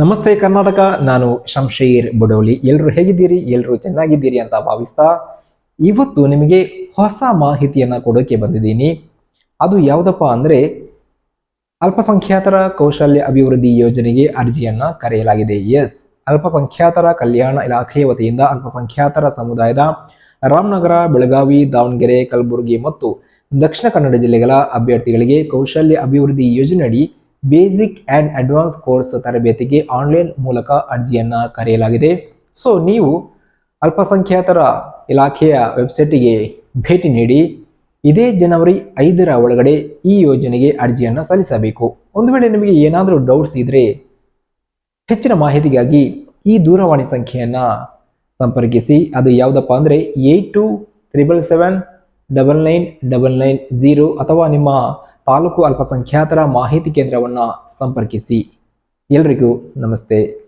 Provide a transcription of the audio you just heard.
ನಮಸ್ತೆ ಕರ್ನಾಟಕ, ನಾನು ಶಂಶೀರ್ ಬಡೋಲಿ. ಎಲ್ಲರೂ ಹೇಗಿದ್ದೀರಿ? ಎಲ್ಲರೂ ಚೆನ್ನಾಗಿದ್ದೀರಿ ಅಂತ ಭಾವಿಸ್ತಾ ಇವತ್ತು ನಿಮಗೆ ಹೊಸ ಮಾಹಿತಿಯನ್ನ ಕೊಡೋಕೆ ಬಂದಿದ್ದೀನಿ. ಅದು ಯಾವುದಪ್ಪ ಅಂದ್ರೆ ಅಲ್ಪಸಂಖ್ಯಾತರ ಕೌಶಲ್ಯ ಅಭಿವೃದ್ಧಿ ಯೋಜನೆಗೆ ಅರ್ಜಿಯನ್ನ ಕರೆಯಲಾಗಿದೆ. ಎಸ್, ಅಲ್ಪಸಂಖ್ಯಾತರ ಕಲ್ಯಾಣ ಇಲಾಖೆಯ ವತಿಯಿಂದ ಅಲ್ಪಸಂಖ್ಯಾತರ ಸಮುದಾಯದ ರಾಮನಗರ, ಬೆಳಗಾವಿ, ದಾವಣಗೆರೆ, ಕಲಬುರಗಿ ಮತ್ತು ದಕ್ಷಿಣ ಕನ್ನಡ ಜಿಲ್ಲೆಗಳ ಅಭ್ಯರ್ಥಿಗಳಿಗೆ ಕೌಶಲ್ಯ ಅಭಿವೃದ್ಧಿ ಯೋಜನೆಯಡಿ ಬೇಸಿಕ್ ಆ್ಯಂಡ್ ಅಡ್ವಾನ್ಸ್ ಕೋರ್ಸ್ ತರಬೇತಿಗೆ ಆನ್ಲೈನ್ ಮೂಲಕ ಅರ್ಜಿಯನ್ನು ಕರೆಯಲಾಗಿದೆ. ಸೊ ನೀವು ಅಲ್ಪಸಂಖ್ಯಾತರ ಇಲಾಖೆಯ ವೆಬ್ಸೈಟಿಗೆ ಭೇಟಿ ನೀಡಿ, ಇದೇ ಜನವರಿ ಐದರ ಒಳಗಡೆ ಈ ಯೋಜನೆಗೆ ಅರ್ಜಿಯನ್ನು ಸಲ್ಲಿಸಬೇಕು. ಒಂದು ವೇಳೆ ನಿಮಗೆ ಏನಾದರೂ ಡೌಟ್ಸ್ ಇದ್ದರೆ ಹೆಚ್ಚಿನ ಮಾಹಿತಿಗಾಗಿ ಈ ದೂರವಾಣಿ ಸಂಖ್ಯೆಯನ್ನು ಸಂಪರ್ಕಿಸಿ. ಅದು ಯಾವುದಪ್ಪ ಅಂದರೆ eight two triple seven double nine double nine zero ಅಥವಾ ನಿಮ್ಮ ತಾಲೂಕು ಅಲ್ಪಸಂಖ್ಯಾತರ ಮಾಹಿತಿ ಕೇಂದ್ರವನ್ನು ಸಂಪರ್ಕಿಸಿ. ಎಲ್ರಿಗೂ ನಮಸ್ತೆ.